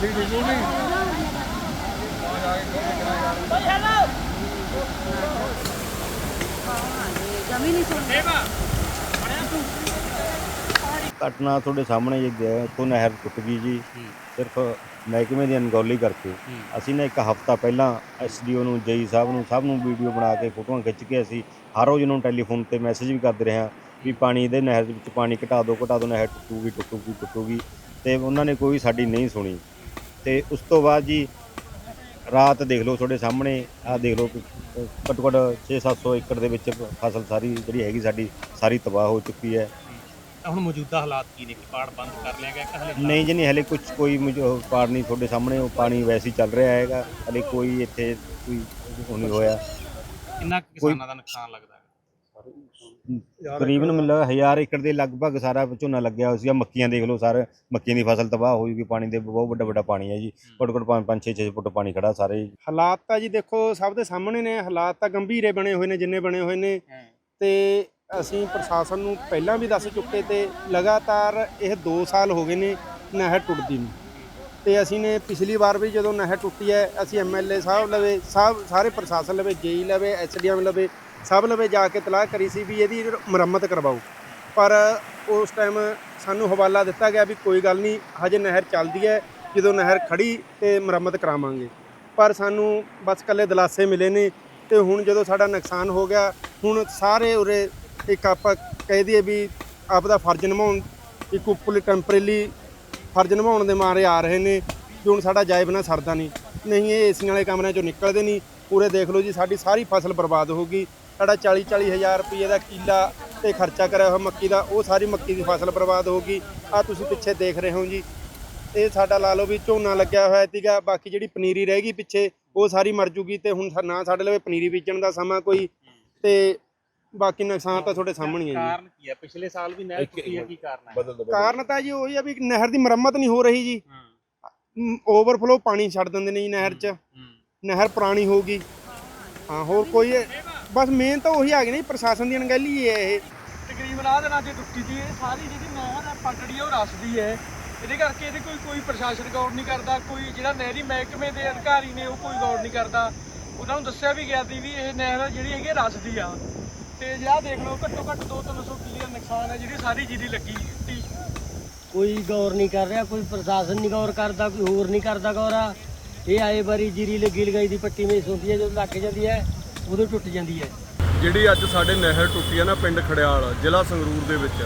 ਜਲਦੀ ਡਿੱਗੂਗੀ ਨਹੀਂ ਘਟਨਾ ਤੁਹਾਡੇ ਸਾਹਮਣੇ ਜੀ ਹੈ ਇੱਥੋਂ ਨਹਿਰ ਟੁੱਟ ਗਈ ਜੀ। ਸਿਰਫ ਮਹਿਕਮੇ ਦੀ ਅਣਗੌਲੀ ਕਰਕੇ। ਅਸੀਂ ਨਾ ਇੱਕ ਹਫਤਾ ਪਹਿਲਾਂ ਐਸਡੀਓ ਨੂੰ, ਜਈ ਸਾਹਿਬ ਨੂੰ, ਸਭ ਨੂੰ ਵੀਡੀਓ ਬਣਾ ਕੇ ਫੋਟੋਆਂ ਖਿੱਚ ਕੇ ਅਸੀਂ ਹਰ ਰੋਜ਼ ਨੂੰ ਟੈਲੀਫੋਨ ਤੇ ਮੈਸੇਜ ਵੀ ਕਰਦੇ ਰਹੇ ਹਾਂ ਵੀ ਪਾਣੀ ਦੇ ਨਹਿਰ ਦੇ ਵਿੱਚ ਪਾਣੀ ਘਟਾ ਦਿਓ ਘਟਾ ਦਿਓ, ਨਹਿਰ ਟੁੱਟੂਗੀ ਟੁੱਟੂਗੀ ਟੁੱਟੂਗੀ। ਤੇ ਉਹਨਾਂ ਨੇ ਕੋਈ ਸਾਡੀ ਨਹੀਂ ਸੁਣੀ। ਤੇ ਉਸ ਤੋਂ ਬਾਅਦ ਜੀ ਰਾਤ ਦੇਖ ਲਓ ਤੁਹਾਡੇ ਸਾਹਮਣੇ ਆਹ ਦੇਖ ਲਓ ਘੱਟੋ ਘੱਟ 6-700 ਏਕੜ ਦੇ ਵਿੱਚ ਫਸਲ ਸਾਰੀ ਜਿਹੜੀ ਹੈਗੀ ਸਾਡੀ ਸਾਰੀ ਤਬਾਹ ਹੋ ਚੁੱਕੀ ਹੈ। ਹੁਣ ਮੌਜੂਦਾ ਹਾਲਾਤ ਕੀ ਨੇ ਕਿ ਪਾੜ ਬੰਦ ਕਰ ਲਿਆ ਗਿਆ ਕਿ ਹਲੇ ਨਹੀਂ ਜੀ ਨਹੀਂ ਹਲੇ ਕੁਝ ਕੋਈ ਪਾੜ ਨਹੀਂ ਤੁਹਾਡੇ ਸਾਹਮਣੇ ਉਹ ਪਾਣੀ ਵੈਸੇ ਹੀ ਚੱਲ ਰਿਹਾ ਹੈਗਾ ਹਲੇ ਕੋਈ ਇੱਥੇ ਕੋਈ ਉਹ ਨਹੀਂ ਹੋਇਆ। ਕਿੰਨਾ ਕਿਸਾਨਾਂ ਦਾ ਨੁਕਸਾਨ ਲੱਗਦਾ? ਤਕਰੀਬਨ ਮਿਲ ਹਜ਼ਾਰ ਏਕੜ ਦੇ ਲਗਭਗ ਸਾਰਾ ਝੋਨਾ ਲੱਗਿਆ ਹੋਇਆ ਸੀਗਾ। ਮੱਕੀਆਂ ਦੇਖ ਲਓ ਸਾਰੇ ਮੱਕੀਆਂ ਦੀ ਫਸਲ ਤਬਾਹ ਹੋਈ ਗਈ ਪਾਣੀ ਦੇ ਬਹੁਤ ਵੱਡਾ ਵੱਡਾ ਪਾਣੀ ਹੈ ਜੀ। ਘੱਟੋ ਘੱਟ 5 6 6 ਫੁੱਟ ਪਾਣੀ ਖੜਾ ਸਾਰੇ ਹੀ। ਹਾਲਾਤ ਤਾਂ ਜੀ ਦੇਖੋ ਸਭ ਦੇ ਸਾਹਮਣੇ ਨੇ ਹਾਲਾਤ ਤਾਂ ਗੰਭੀਰੇ ਬਣੇ ਹੋਏ ਨੇ ਜਿੰਨੇ ਬਣੇ ਹੋਏ ਨੇ। ਤੇ ਅਸੀਂ ਪ੍ਰਸ਼ਾਸਨ ਨੂੰ ਪਹਿਲਾਂ ਵੀ ਦੱਸ ਚੁੱਕੇ ਤੇ ਲਗਾਤਾਰ ਇਹ 2 ਸਾਲ ਹੋ ਗਏ ਨੇ ਨਹਿਰ ਟੁੱਟਦੀ ਨੂੰ। ਤੇ ਅਸੀਂ ਨੇ ਪਿਛਲੀ ਵਾਰ ਵੀ ਜਦੋਂ ਨਹਿਰ ਟੁੱਟੀ ਹੈ ਅਸੀਂ ਐਮਐਲਏ ਸਾਹਿਬ ਲਵੇ ਸਭ ਸਾਰੇ ਪ੍ਰਸ਼ਾਸਨ ਲਵੇ ਜੇਈ ਲਵੇ ਐਸਡੀਐਮ ਲਵੇ ਸਭ ਲਵੇ ਜਾ ਕੇ ਤਲਾਹ ਕਰੀ ਸੀ ਵੀ ਇਹਦੀ ਮੁਰੰਮਤ ਕਰਵਾਓ। ਪਰ ਉਸ ਟਾਈਮ ਸਾਨੂੰ ਹਵਾਲਾ ਦਿੱਤਾ ਗਿਆ ਵੀ ਕੋਈ ਗੱਲ ਨਹੀਂ, ਹਜੇ ਨਹਿਰ ਚੱਲਦੀ ਹੈ, ਜਦੋਂ ਨਹਿਰ ਖੜੀ ਤੇ ਮੁਰੰਮਤ ਕਰਾਵਾਂਗੇ। ਪਰ ਸਾਨੂੰ ਬਸ ਕੱਲੇ ਦਲਾਸੇ ਮਿਲੇ ਨੇ ਤੇ ਹੁਣ ਜਦੋਂ ਸਾਡਾ ਨੁਕਸਾਨ ਹੋ ਗਿਆ, ਹੁਣ ਸਾਰੇ ਉਰੇ ਇੱਕ ਆਪਾਂ ਕਹਿ ਦਈਏ ਵੀ ਆਪ ਦਾ ਫਰਜ਼ ਨਿਭਾਉਣ, ਇੱਕ ਉੱਪਰਲੀ ਟੈਂਪਰੇਰੀ ਫਰਜ਼ ਨਿਭਾਉਣ ਦੇ ਮਾਰੇ ਆ ਰਹੇ ਨੇ ਕਿ ਹੁਣ ਸਾਡਾ ਜਾਇਬ ਨਾ ਸਰਦਾ ਨਹੀਂ। ਨਹੀਂ, ਇਹ ਏਸੀਆਂ ਵਾਲੇ ਕਮਰਿਆਂ ਚੋਂ ਨਿਕਲਦੇ ਨਹੀਂ। ਪੂਰੇ ਦੇਖ ਲਓ ਜੀ ਸਾਡੀ ਸਾਰੀ ਫਸਲ ਬਰਬਾਦ ਹੋ ਗਈ। ਸਾਡਾ 40 40 ਹਜ਼ਾਰ ਰੁਪਏ ਦਾ ਕਿੱਲਾ ਤੇ ਖਰਚਾ ਕਰਿਆ ਹੋਇਆ ਮੱਕੀ ਦਾ ਉਹ ਸਾਰੀ ਮੱਕੀ ਦੀ ਫਸਲ ਬਰਬਾਦ ਹੋ ਗਈ। ਆ ਤੁਸੀਂ ਪਿੱਛੇ ਦੇਖ ਰਹੇ ਹੋ ਜੀ। ਇਹ ਸਾਡਾ ਲਾ ਲਓ ਵੀ ਝੋਨਾ ਲੱਗਿਆ ਹੋਇਆ ਸੀਗਾ ਬਾਕੀ ਜਿਹੜੀ ਪਨੀਰੀ ਰਹਿ ਗਈ ਪਿੱਛੇ ਉਹ ਸਾਰੀ ਮਰ ਜੂਗੀ ਤੇ ਹੁਣ ਨਾ ਸਾਡੇ ਲਵੇ ਪਨੀਰੀ ਬੀਜਣ ਦਾ ਸਮਾਂ ਕੋਈ ਤੇ ਬਾਕੀ ਨੁਕਸਾਨ ਤਾਂ ਤੁਹਾਡੇ ਸਾਹਮਣੇ ਹੀ ਹੈ ਜੀ। ਕਾਰਨ ਕੀ ਹੈ ਪਿਛਲੇ ਸਾਲ ਵੀ ਨਹਿਰ ਟੁੱਟੀ ਹੈ ਕੀ ਕਾਰਨ ਹੈ ਕਾਰਨ ਤਾਂ ਜੀ ਉਹੀ ਆ ਵੀ ਨਹਿਰ ਦੀ ਮੁਰੰਮਤ ਨਹੀਂ ਹੋ ਰਹੀ ਜੀ। ਓਵਰਫਲੋ ਪਾਣੀ ਛੱਡ ਦਿੰਦੇ ਨੇ ਜੀ ਨਹਿਰ 'ਚ। ਨਹਿਰ ਪੁਰਾਣੀ ਹੋ ਗਈ ਹਾਂ ਹੋਰ ਕੋਈ ਬਸ ਮੇਨ ਤਾਂ ਉਹੀ ਆ ਗਈ ਨਾ ਜੀ, ਪ੍ਰਸ਼ਾਸਨ ਦੀ ਅਣਗਹਿਲੀ ਹੀ ਇਹ। ਤਕਰੀਬਨ ਆਹ ਦਿਨਾਂ 'ਚ ਟੁੱਟੀ ਸੀ ਇਹ ਸਾਰੀ ਜਿਹੜੀ ਨਹਿਰ ਹੈ ਪਟੜੀ ਉਹ ਰਸਦੀ ਹੈ। ਇਹਦੇ ਕਰਕੇ ਇਹਦੇ ਕੋਈ ਕੋਈ ਪ੍ਰਸ਼ਾਸਨ ਗੌਰ ਨਹੀਂ ਕਰਦਾ ਕੋਈ ਜਿਹੜਾ ਨਹਿਰੀ ਮਹਿਕਮੇ ਦੇ ਅਧਿਕਾਰੀ ਨੇ ਉਹ ਕੋਈ ਗੌਰ ਨਹੀਂ ਕਰਦਾ। ਉਹਨਾਂ ਨੂੰ ਦੱਸਿਆ ਵੀ ਗਿਆ ਸੀ ਵੀ ਇਹ ਨਹਿਰ ਜਿਹੜੀ ਹੈਗੀ ਹੈ ਰਸਦੀ ਆ। ਤੇ ਜਿਹੜਾ ਦੇਖ ਲਓ ਘੱਟੋ ਘੱਟ 2-300 ਕਿੱਲੇ ਦਾ ਨੁਕਸਾਨ ਹੈ ਜਿਹੜੀ ਸਾਰੀ ਜੀਰੀ ਲੱਗੀ ਟੀ ਕੋਈ ਗੌਰ ਨਹੀਂ ਕਰ ਰਿਹਾ ਕੋਈ ਪ੍ਰਸ਼ਾਸਨ ਨਹੀਂ ਗੌਰ ਕਰਦਾ ਕੋਈ ਹੋਰ ਨਹੀਂ ਕਰਦਾ ਗੌਰਾ। ਇਹ ਆਏ ਵਾਰੀ ਜੀਰੀ ਲੱਗੀ ਲਗਾਈ ਦੀ ਪੱਟੀ ਮੇਂ ਹੁੰਦੀ ਹੈ, ਜਦੋਂ ਲੱਗ ਜਾਂਦੀ ਹੈ, ਉਦੋਂ ਟੁੱਟ ਜਾਂਦੀ ਹੈ। ਜਿਹੜੀ ਅੱਜ ਸਾਡੇ ਨਹਿਰ ਟੁੱਟੀ ਹੈ ਨਾ, ਪਿੰਡ ਖੜਿਆਲ, ਜ਼ਿਲ੍ਹਾ ਸੰਗਰੂਰ ਦੇ ਵਿੱਚ,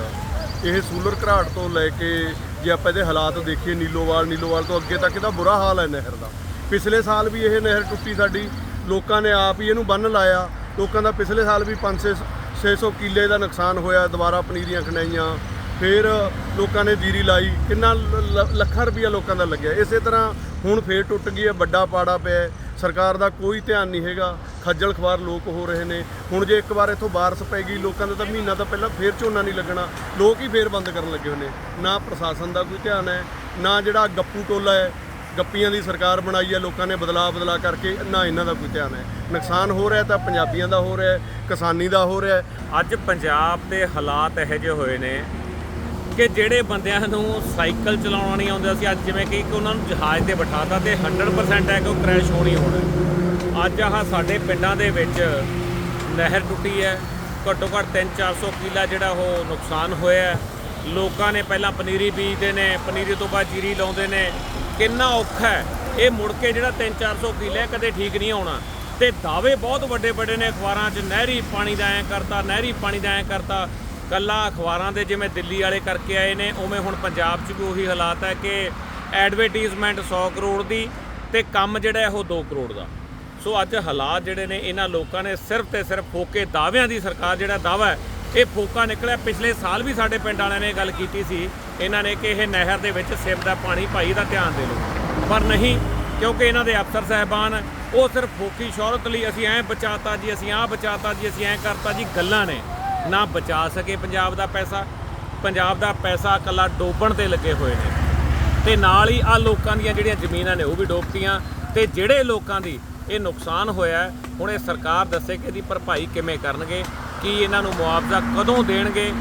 ਇਹ ਸੂਲਰ ਘਰਾਟ ਤੋਂ ਲੈ ਕੇ ਜੇ ਆਪਾਂ ਇਹਦੇ ਹਾਲਾਤ ਦੇਖੀਏ, ਨੀਲੋਵਾਲ ਨੀਲੋਵਾਲ ਤੋਂ ਅੱਗੇ ਤੱਕ ਇਹਦਾ ਬੁਰਾ ਹਾਲ ਹੈ ਨਹਿਰ ਦਾ। ਪਿਛਲੇ ਸਾਲ ਵੀ ਇਹ ਨਹਿਰ ਟੁੱਟੀ ਸਾਡੀ, ਲੋਕਾਂ ਨੇ ਆਪ ਹੀ ਇਹਨੂੰ ਬੰਨ ਲਾਇਆ। ਲੋਕਾਂ ਦਾ ਪਿਛਲੇ ਸਾਲ ਵੀ 500 600 ਕਿੱਲੇ ਦਾ ਨੁਕਸਾਨ ਹੋਇਆ, ਦੁਬਾਰਾ ਪਨੀਰੀਆਂ ਖਣਾਈਆਂ। ਫਿਰ ਲੋਕਾਂ ਨੇ ਜੀਰੀ ਲਾਈ, ਕਿੰਨਾ ਲ- ਲੱਖਾਂ ਰੁਪਈਆ ਲੋਕਾਂ ਦਾ ਲੱਗਿਆ। ਇਸੇ ਤਰ੍ਹਾਂ ਹੁਣ ਫੇਰ ਟੁੱਟ ਗਈ ਹੈ, ਵੱਡਾ ਪਾੜਾ ਪਿਆ ਸਰਕਾਰ ਦਾ ਕੋਈ ਧਿਆਨ ਨਹੀਂ ਹੈਗਾ। ਖੱਜਲ ਖਵਾਰ ਲੋਕ ਹੋ ਰਹੇ ਨੇ। ਹੁਣ ਜੇ ਇੱਕ ਵਾਰ ਇੱਥੋਂ ਬਾਰਿਸ਼ ਪੈ ਗਈ, ਲੋਕਾਂ ਦਾ ਤਾਂ ਮਹੀਨਾ ਤਾਂ ਪਹਿਲਾਂ ਫੇਰ ਝੋਨਾ ਨਹੀਂ ਲੱਗਣਾ। ਲੋਕ ਹੀ ਫੇਰ ਬੰਦ ਕਰਨ ਲੱਗੇ ਹੋਏ ਨੇ। ਨਾ ਪ੍ਰਸ਼ਾਸਨ ਦਾ ਕੋਈ ਧਿਆਨ ਹੈ, ਨਾ ਜਿਹੜਾ ਗੱਪੂ ਟੋਲਾ ਹੈ, ਗੱਪੀਆਂ ਦੀ ਸਰਕਾਰ ਬਣਾਈ ਹੈ, ਲੋਕਾਂ ਨੇ ਬਦਲਾ ਬਦਲਾ ਕਰਕੇ ਨਾ ਇਹਨਾਂ ਦਾ ਕੋਈ ਧਿਆਨ ਹੈ। ਨੁਕਸਾਨ ਹੋ ਰਿਹਾ ਤਾਂ ਪੰਜਾਬੀਆਂ ਦਾ ਹੋ ਰਿਹਾ ਕਿਸਾਨੀ ਦਾ ਹੋ ਰਿਹਾ ਅੱਜ ਪੰਜਾਬ ਦੇ ਹਾਲਾਤ ਇਹੋ ਜਿਹੇ ਹੋਏ ਨੇ ਕਿ ਜਿਹੜੇ ਬੰਦਿਆਂ ਨੂੰ ਸਾਈਕਲ ਚਲਾਉਣਾ ਨਹੀਂ ਆਉਂਦਾ ਸੀ, ਅੱਜ ਜਿਵੇਂ ਕਿ ਇੱਕ ਉਹਨਾਂ ਨੂੰ ਜਹਾਜ਼ ਤੇ ਬਿਠਾਤਾ ਤੇ 100% ਹੈ ਕਿ ਉਹ ਕ੍ਰੈਸ਼ ਹੋਣੀ ਹੋਣਾ ਅੱਜ ਆਹ ਸਾਡੇ ਪਿੰਡਾਂ ਦੇ ਵਿੱਚ ਨਹਿਰ ਟੁੱਟੀ ਹੈ, ਘੱਟੋ ਘੱਟ 3-400 ਕਿੱਲਾ ਜਿਹੜਾ ਉਹ ਨੁਕਸਾਨ ਹੋਇਆ ਲੋਕਾਂ ਨੇ ਪਹਿਲਾਂ ਪਨੀਰੀ ਬੀਜਦੇ ਨੇ, ਪਨੀਰੀ ਤੋਂ ਬਾਅਦ ਜੀਰੀ ਲਾਉਂਦੇ ਨੇ। ਕਿੰਨਾ ਔਖਾ ਹੈ। ਇਹ ਮੁੜ ਕੇ ਜਿਹੜਾ 3-400 ਕਿੱਲੇ ਕਦੇ ਠੀਕ ਨਹੀਂ ਆਉਣਾ ਤੇ ਦਾਅਵੇ ਬਹੁਤ ਵੱਡੇ ਵੱਡੇ ਨੇ ਅਖਬਾਰਾਂ 'ਚ, ਨਹਿਰੀ ਪਾਣੀ ਦਾ ਐਂ ਕਰਤਾ, ਨਹਿਰੀ ਪਾਣੀ ਦਾ ਐਂ ਕਰਤਾ। ਕੱਲਾ ਅਖਬਾਰਾਂ ਦੇ ਜਿਵੇਂ ਦਿੱਲੀ ਵਾਲੇ ਕਰਕੇ ਆਏ ਨੇ, ਉਵੇਂ ਹੁਣ ਪੰਜਾਬ 'ਚ ਵੀ ਉਹੀ ਹਾਲਾਤ ਹੈ ਕਿ ਐਡਵਰਟਾਈਜ਼ਮੈਂਟ 100 ਕਰੋੜ ਦੀ ਤੇ ਕੰਮ ਜਿਹੜਾ ਉਹ 2 ਕਰੋੜ ਦਾ। ਸੋ ਅੱਜ ਹਾਲਾਤ ਜਿਹੜੇ ਨੇ, ਇਹਨਾਂ ਲੋਕਾਂ ਨੇ ਸਿਰਫ ਤੇ ਸਿਰਫ ਫੋਕੇ ਦਾਅਵਿਆਂ ਦੀ ਸਰਕਾਰ ਜਿਹੜਾ ਦਾਅਵਾ ਹੈ, ਇਹ ਫੋਕਾ ਨਿਕਲਿਆ। ਪਿਛਲੇ ਸਾਲ ਵੀ ਸਾਡੇ ਪਿੰਡ ਵਾਲਿਆਂ ਨੇ ਗੱਲ ਕੀਤੀ ਸੀ, ਇਹਨਾਂ ਨੇ ਕਿ ਇਹ ਨਹਿਰ ਦੇ ਵਿੱਚ ਸਿਮ ਦਾ ਪਾਣੀ ਭਾਈ ਦਾ ਧਿਆਨ ਦੇ ਲਓ। ਪਰ ਨਹੀਂ, ਕਿਉਂਕਿ ਇਹਨਾਂ ਦੇ ਅਫਸਰ ਸਹਿਬਾਨ, ਉਹ ਸਿਰਫ ਫੋਕੀ ਸ਼ੌਹਰਤ ਲਈ ਅਸੀਂ ਐਂ ਬਚਾਤਾ ਜੀ, ਅਸੀਂ ਆਹ ਬਚਾਤਾ ਜੀ, ਅਸੀਂ ਐਂ ਕਰਤਾ ਜੀ, ਗੱਲਾਂ ਨੇ। ਨਾ ਬਚਾ ਸਕੇ। ਪੰਜਾਬ ਦਾ ਪੈਸਾ ਪੰਜਾਬ ਦਾ ਪੈਸਾ ਕੱਲਾ ਡੋਬਣ ਤੇ ਲੱਗੇ ਹੋਏ ਨੇ। ਤੇ ਨਾਲ ਹੀ ਆ ਲੋਕਾਂ ਦੀਆਂ ਜਿਹੜੀਆਂ ਜ਼ਮੀਨਾਂ ਨੇ ਉਹ ਵੀ ਡੋਬਤੀਆਂ। ਤੇ ਜਿਹੜੇ ਲੋਕਾਂ ਦੀ ਇਹ ਨੁਕਸਾਨ ਹੋਇਆ ਹੈ, ਹੁਣ ਇਹ ਸਰਕਾਰ ਦੱਸੇ ਕਿ ਇਹਦੀ ਭਰਪਾਈ ਕਿਵੇਂ ਕਰਨਗੇ ਕੀ ਇਹਨਾਂ ਨੂੰ ਮੁਆਵਜ਼ਾ ਕਦੋਂ ਦੇਣਗੇ